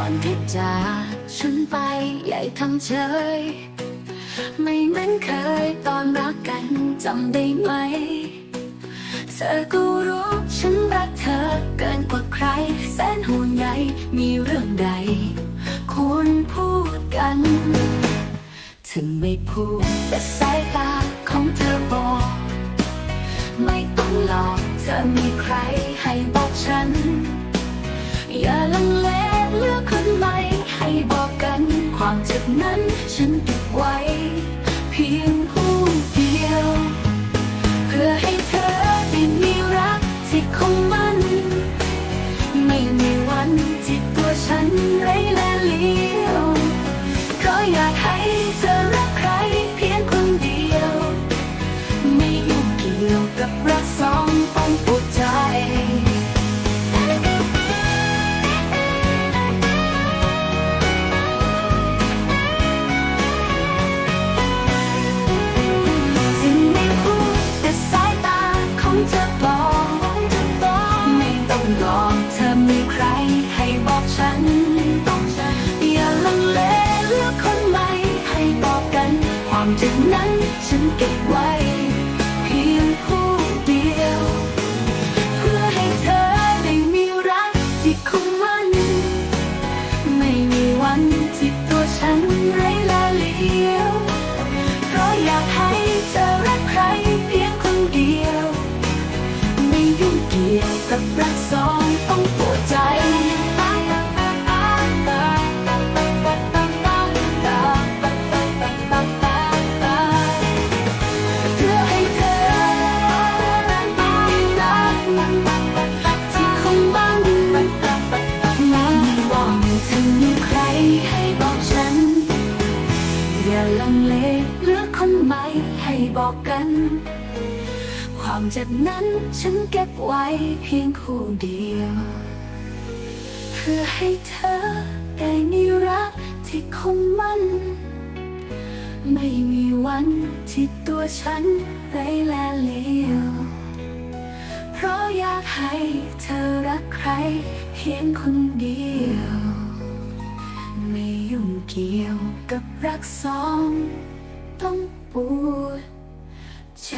อนที่จากฉันไปใหญ่ทำเฉย ไม่เหมือนเคยตอนรักกันจำได้ไหม เธอก็รู้ฉันรักเธอเกินกว่าใคร แสนห่วงใยมีเรื่องใดควรพูดกัน ถึงไม่พูดแต่สายตาของเธอบอก ไม่ต้องหลอกเธอมีใครให้บอกฉัน บนั้นฉันเก็บไว้ เพียงผู้เดียว เพื่อให้เธอได้มีรักที่คงมันไม่มีวันที่ตัวฉันไร้แลเลี้ยวก็อยากให้เธอ ไม่ต้องรอเธอมีใครให้บอกฉัน อย่าลังเลเลือกคนใหม่ให้บอกกัน ความจริงนั้นฉันเก็บไว้ เพียงผู้เดียว เพื่อให้เธอได้มีรักที่คงมั่นไม่มีวันที่ตัวฉันไร้แลเลียวเพราะอยากให้เธอรักใครเพียงคนเดียว ไม่ยุ่งเกี่ยวกับรัก สองต้องปวดใจเพื่อให้เธอได้มีรักที่คงบ้างไม่หวังจะมีใครให้บอกฉันอย่าลังเลเลือกคนใหม่ให้บอกกัน ความเจ็บนั้นฉันเก็บไว้เพียงคู่เดียว เพื่อให้เธอได้มีรักที่คงมันไม่มีวันที่ตัวฉันไร้แลเลียวเพราะอยากให้เธอรักใครเพียงคนเดียว ไม่ยุ่งเกี่ยวกับรักสอง ต้องปวดใจ